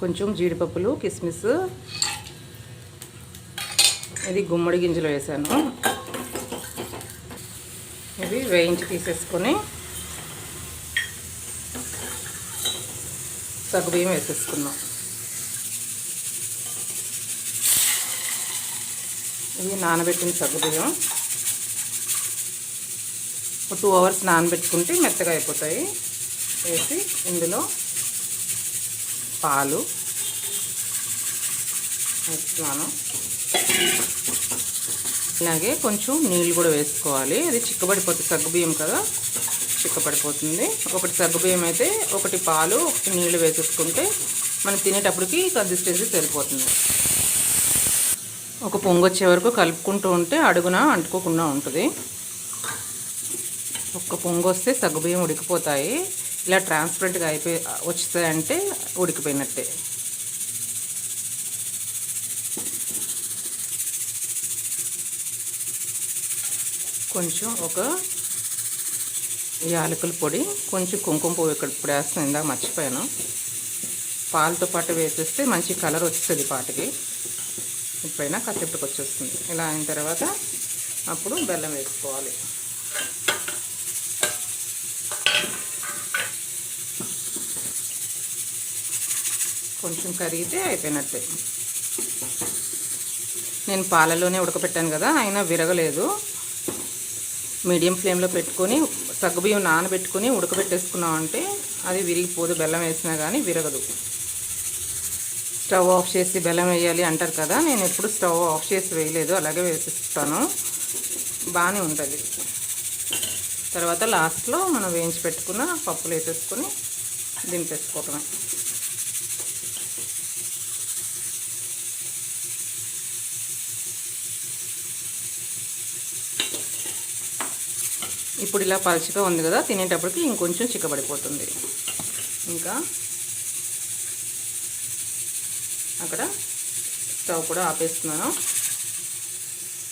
కొంచెం జీడిపప్పులు కిస్మిస్. ఇది గుమ్మడి గింజలు వేసాను. ఇవి వేయించి తీసేసుకొని సగ్గుబియ్యం వేసేసుకున్నాం ఇవి నానబెట్టిన సగ్గుబియ్యం. ఒక టూ అవర్స్ నానబెట్టుకుంటే మెత్తగా అయిపోతాయి. వేసి ఇందులో పాలు వేస్తున్నాను. అలాగే కొంచెం నీళ్ళు కూడా వేసుకోవాలి. అది చిక్కబడిపోతుంది సగ్గుబియ్యం కదా చిక్కబడిపోతుంది. ఒకటి సగ్గుబియ్యం అయితే ఒకటి పాలు ఒకటి నీళ్ళు వేసేసుకుంటే మనం తినేటప్పటికి కన్సిస్టెన్సీ సరిపోతుంది. ఒక పొంగు వచ్చే వరకు కలుపుకుంటూ ఉంటే అడుగున అంటుకోకుండా ఉంటుంది. ఒక్క పొంగు వస్తే సగ్గుబియ్యం ఉడికిపోతాయి. ఇలా ట్రాన్స్పరెంట్గా అయిపోయి వచ్చాయంటే ఉడికిపోయినట్టే. కొంచెం ఒక యాలకుల పొడి కొంచెం కుంకుమ పువ్వు ఇక్కడ ఇప్పుడు వేస్తాను ఇందాక మర్చిపోయాను. పాలతో పాటు వేసేస్తే మంచి కలర్ వస్తుంది పాటికి. ఇప్పుడైనా కట్టెప్పటికి వచ్చేస్తుంది. ఇలా అయిన తర్వాత అప్పుడు బెల్లం వేసుకోవాలి. కొంచెం కరిగితే అయిపోయినట్టే. నేను పాలలోనే ఉడకపెట్టాను కదా అయినా విరగలేదు. మీడియం ఫ్లేమ్లో పెట్టుకొని సగ్గుబియ్యం నానబెట్టుకొని ఉడకబెట్టేసుకున్నాం అంటే అది విరిగిపోదు బెల్లం వేసినా కానీ విరగదు. స్టవ్ ఆఫ్ చేసి బెల్లం వేయాలి అంటారు కదా నేను ఎప్పుడు స్టవ్ ఆఫ్ చేసి వేయలేదు అలాగే వేసిస్తాను. బాగానే ఉంటుంది. తర్వాత లాస్ట్లో మనం వేయించి పెట్టుకున్న పప్పులు వేసేసుకొని దింపేసుకోవటమే. ఇప్పుడు ఇలా పలుచగా ఉంది కదా తినేటప్పటికి ఇంకొంచెం చిక్కబడిపోతుంది. ఇంకా అక్కడ స్టవ్ కూడా ఆపేస్తున్నాను.